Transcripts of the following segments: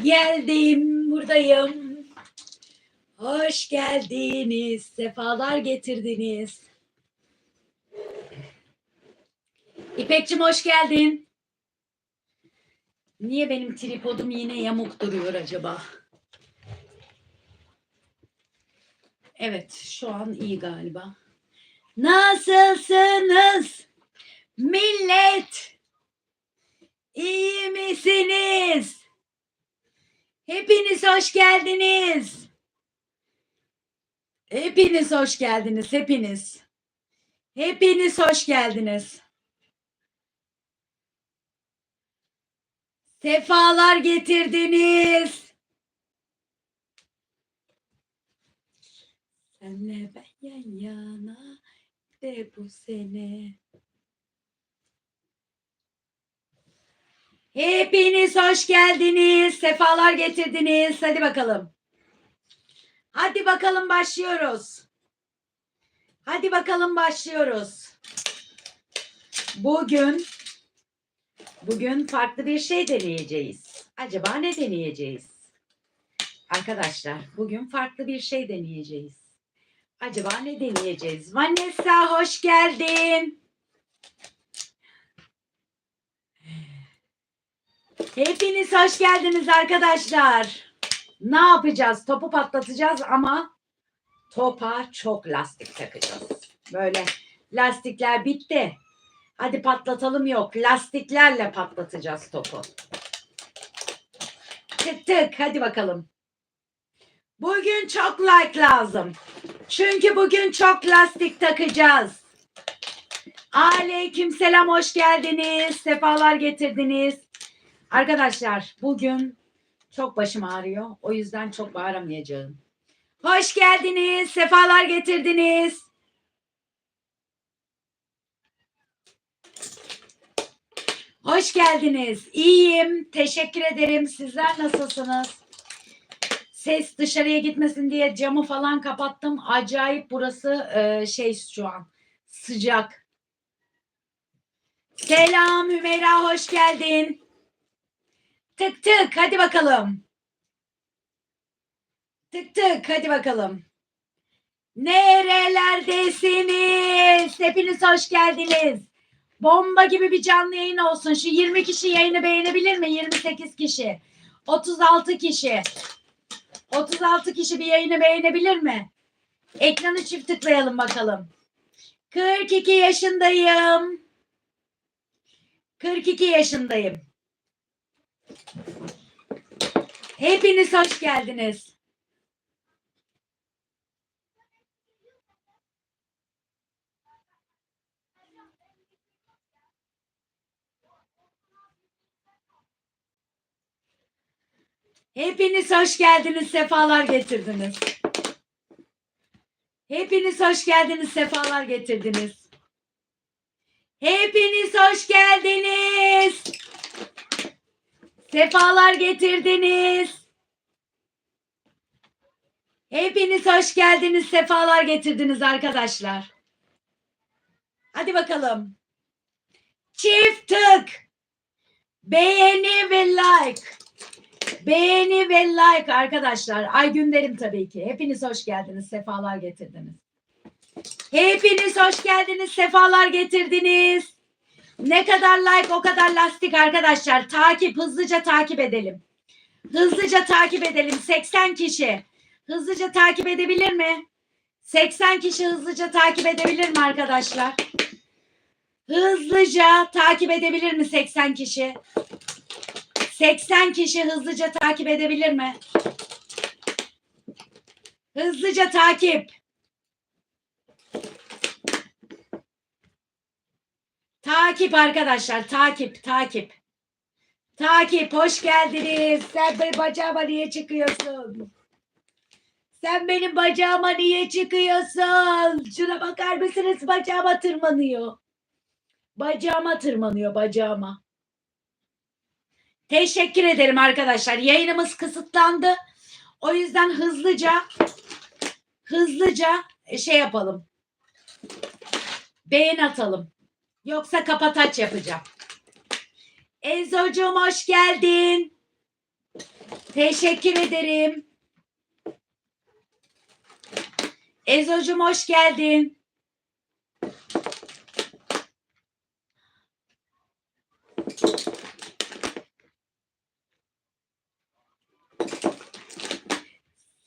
Geldim, buradayım. Hoş geldiniz, sefalar getirdiniz. İpekçim hoş geldin. Niye benim tripodum yine yamuk duruyor acaba? Evet, şu an iyi galiba. Nasılsınız? Millet! İyi misiniz? Hepiniz hoş geldiniz. Hepiniz hoş geldiniz, hepiniz. Hepiniz hoş geldiniz. Sefalar getirdiniz. Senle ben yan yana de bu sene. Hepiniz hoş geldiniz. Sefalar getirdiniz. Hadi bakalım. Hadi bakalım başlıyoruz. Hadi bakalım başlıyoruz. Bugün bugün farklı bir şey deneyeceğiz. Acaba ne deneyeceğiz? Arkadaşlar bugün farklı bir şey deneyeceğiz. Acaba ne deneyeceğiz? Vanessa hoş geldin. Hepiniz hoş geldiniz arkadaşlar. Ne yapacağız? Topu patlatacağız ama topa çok lastik takacağız. Böyle lastikler bitti. Hadi patlatalım yok. Lastiklerle patlatacağız topu. Tık tık hadi bakalım. Bugün çok like lazım. Çünkü bugün çok lastik takacağız. Aleyküm selam hoş geldiniz. Sefalar getirdiniz. Arkadaşlar bugün çok başım ağrıyor. O yüzden çok bağıramayacağım. Hoş geldiniz. Sefalar getirdiniz. Hoş geldiniz. İyiyim. Teşekkür ederim. Sizler nasılsınız? Ses dışarıya gitmesin diye camı falan kapattım. Acayip burası e, şey şu an sıcak. Selam Hümeyra hoş geldin. Tık tık hadi bakalım. Tık tık hadi bakalım. Nerelerdesiniz? Hepiniz hoş geldiniz. Bomba gibi bir canlı yayın olsun. Şu 20 kişi yayını beğenebilir mi? 28 kişi. 36 kişi. 36 kişi bir yayını beğenebilir mi? Ekranı çift tıklayalım bakalım. 42 yaşındayım. 42 yaşındayım. Hepiniz hoş geldiniz. Hepiniz hoş geldiniz, sefalar getirdiniz. Hepiniz hoş geldiniz, sefalar getirdiniz. Hepiniz hoş geldiniz. Sefalar getirdiniz. Hepiniz hoş geldiniz, sefalar getirdiniz arkadaşlar. Hadi bakalım. Çift tık. Beğeni ve like. Beğeni ve like arkadaşlar. Ay günlerim tabii ki. Hepiniz hoş geldiniz, sefalar getirdiniz. Hepiniz hoş geldiniz, sefalar getirdiniz. Ne kadar like o kadar lastik arkadaşlar. Takip hızlıca takip edelim. Hızlıca takip edelim. 80 kişi. Hızlıca takip edebilir mi? 80 kişi hızlıca takip edebilir mi arkadaşlar? Hızlıca takip edebilir mi 80 kişi? 80 kişi hızlıca takip edebilir mi? Hızlıca takip. Takip arkadaşlar, takip, takip. Takip, hoş geldiniz. Sen benim bacağıma niye çıkıyorsun? Sen benim bacağıma niye çıkıyorsun? Şuna bakar mısınız? Bacağıma tırmanıyor. Bacağıma tırmanıyor, bacağıma. Teşekkür ederim arkadaşlar. Yayınımız kısıtlandı. O yüzden hızlıca hızlıca şey yapalım. Beğen atalım. Yoksa kapataç yapacağım. Enzocuğum hoş geldin. Teşekkür ederim. Ezo'cum hoş geldin.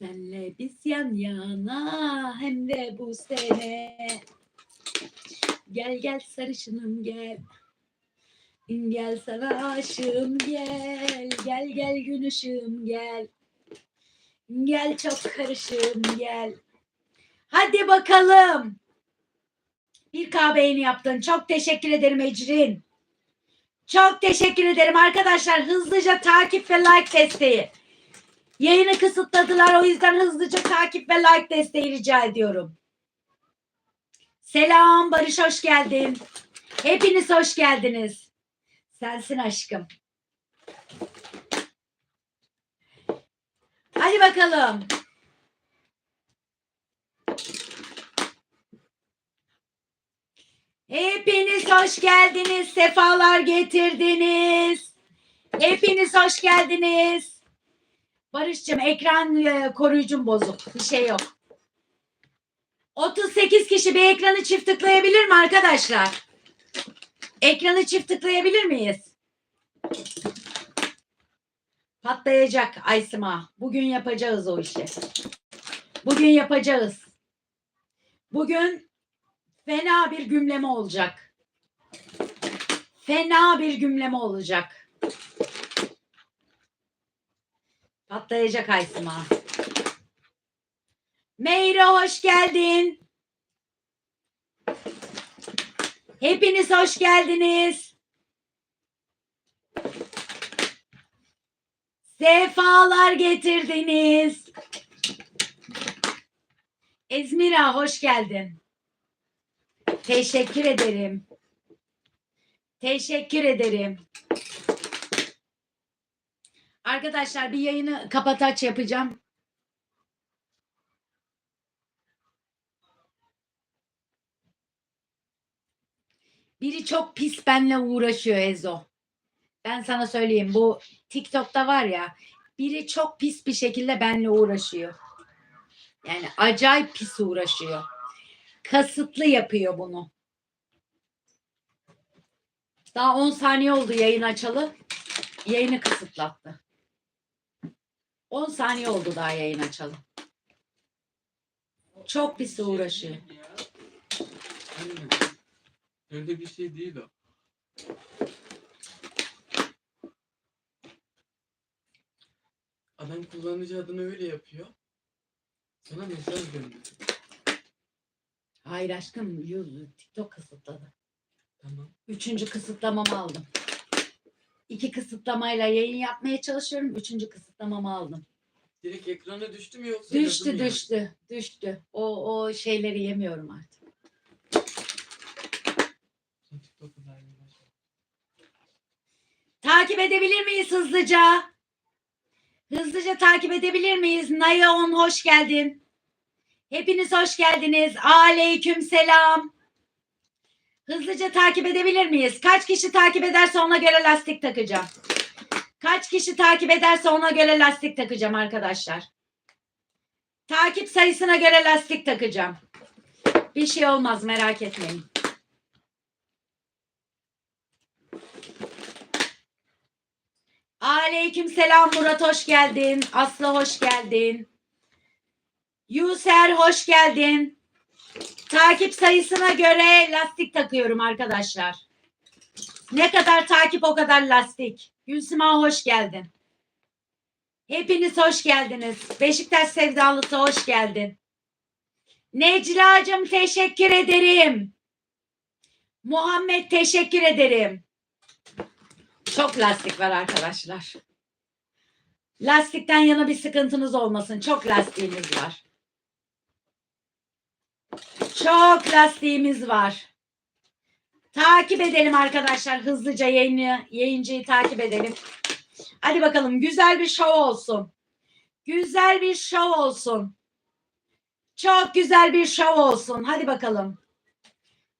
Senle biz yan yana hem de bu sene. Gel gel sarışınım gel. Gel sana aşığım gel. Gel gel gün ışığım gel. Gel çok karışım gel. Hadi bakalım. Bir kahveyini yaptın. Çok teşekkür ederim Ecrin. Çok teşekkür ederim arkadaşlar. Hızlıca takip ve like desteği. Yayını kısıtladılar o yüzden hızlıca takip ve like desteği rica ediyorum. Selam Barış hoş geldin. Hepiniz hoş geldiniz. Sensin aşkım. Hadi bakalım. Hepiniz hoş geldiniz. Sefalar getirdiniz. Hepiniz hoş geldiniz. Barış'cığım ekran e, koruyucum bozuk. Bir şey yok. 38 kişi bir ekranı çift tıklayabilir mi arkadaşlar? Ekranı çift tıklayabilir miyiz? Patlayacak Aysima. Bugün yapacağız o işi. Bugün yapacağız. Bugün fena bir gümleme olacak. Fena bir gümleme olacak. Patlayacak Aysima. Meyra hoş geldin. Hepiniz hoş geldiniz. Sefalar getirdiniz. Ezmira hoş geldin. Teşekkür ederim. Teşekkür ederim. Arkadaşlar bir yayını kapataç yapacağım. Biri çok pis benle uğraşıyor Ezo. Ben sana söyleyeyim bu TikTok'ta var ya biri çok pis bir şekilde benle uğraşıyor. Yani acayip pis uğraşıyor. Kasıtlı yapıyor bunu. Daha 10 saniye oldu yayın açalı. Yayını kısıtlattı. 10 saniye oldu daha yayın açalı. Çok pis uğraşıyor. Öyle bir şey değil o. Adam kullanıcı adını öyle yapıyor. Sana mesaj gönderiyor. Hayır aşkım yüz- TikTok kısıtladı. Tamam. Üçüncü kısıtlamamı aldım. İki kısıtlamayla yayın yapmaya çalışıyorum. Üçüncü kısıtlamamı aldım. Direkt ekrana düştü mü yoksa yazı Düştü mı yani? düştü düştü. O o şeyleri yemiyorum artık. Sen TikTok'u daha yeni başladın. Takip edebilir miyiz hızlıca? Hızlıca takip edebilir miyiz? Nayon hoş geldin. Hepiniz hoş geldiniz. Aleyküm selam. Hızlıca takip edebilir miyiz? Kaç kişi takip ederse ona göre lastik takacağım. Kaç kişi takip ederse ona göre lastik takacağım arkadaşlar. Takip sayısına göre lastik takacağım. Bir şey olmaz merak etmeyin. Aleyküm selam Murat hoş geldin. Aslı hoş geldin. Yuser hoş geldin. Takip sayısına göre lastik takıyorum arkadaşlar. Ne kadar takip o kadar lastik. Gülsüma hoş geldin. Hepiniz hoş geldiniz. Beşiktaş sevdalısı hoş geldin. Necla'cığım teşekkür ederim. Muhammed teşekkür ederim. Çok lastik var arkadaşlar. Lastikten yana bir sıkıntınız olmasın. Çok lastiğimiz var. Çok lastiğimiz var. Takip edelim arkadaşlar. Hızlıca yayını, yayıncıyı takip edelim. Hadi bakalım güzel bir şov olsun. Güzel bir şov olsun. Çok güzel bir şov olsun. Hadi bakalım.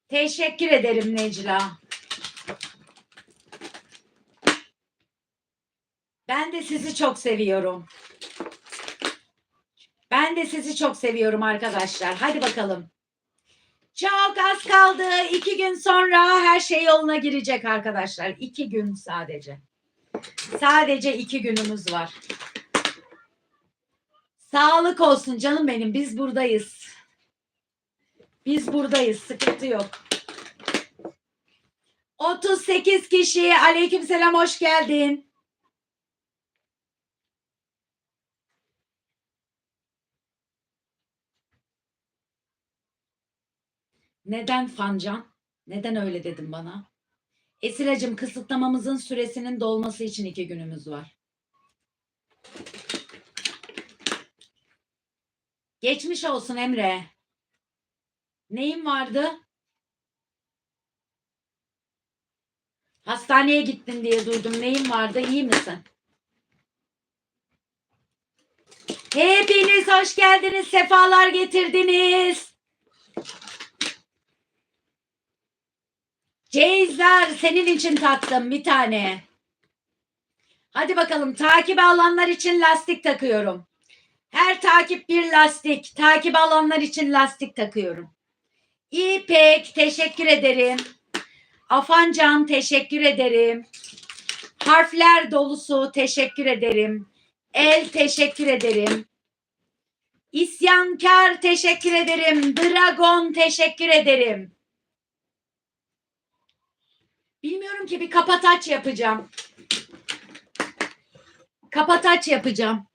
Teşekkür ederim Necla. Ben de sizi çok seviyorum. Ben de sizi çok seviyorum arkadaşlar. Hadi bakalım. Çok az kaldı. İki gün sonra her şey yoluna girecek arkadaşlar. İki gün sadece. Sadece iki günümüz var. Sağlık olsun canım benim. Biz buradayız. Biz buradayız. Sıkıntı yok. 38 kişi. Aleykümselam hoş geldin. Neden Fancan? Neden öyle dedin bana? Esiracığım kısıtlamamızın süresinin dolması için iki günümüz var. Geçmiş olsun Emre. Neyin vardı? Hastaneye gittin diye duydum. Neyin vardı? İyi misin? Hepiniz hoş geldiniz. Sefalar getirdiniz. Ceyizler senin için taktım bir tane. Hadi bakalım takip alanlar için lastik takıyorum. Her takip bir lastik. Takip alanlar için lastik takıyorum. İpek teşekkür ederim. Afancan teşekkür ederim. Harfler dolusu teşekkür ederim. El teşekkür ederim. İsyankar teşekkür ederim. Dragon teşekkür ederim. Bilmiyorum ki bir kapataç yapacağım. Kapataç yapacağım.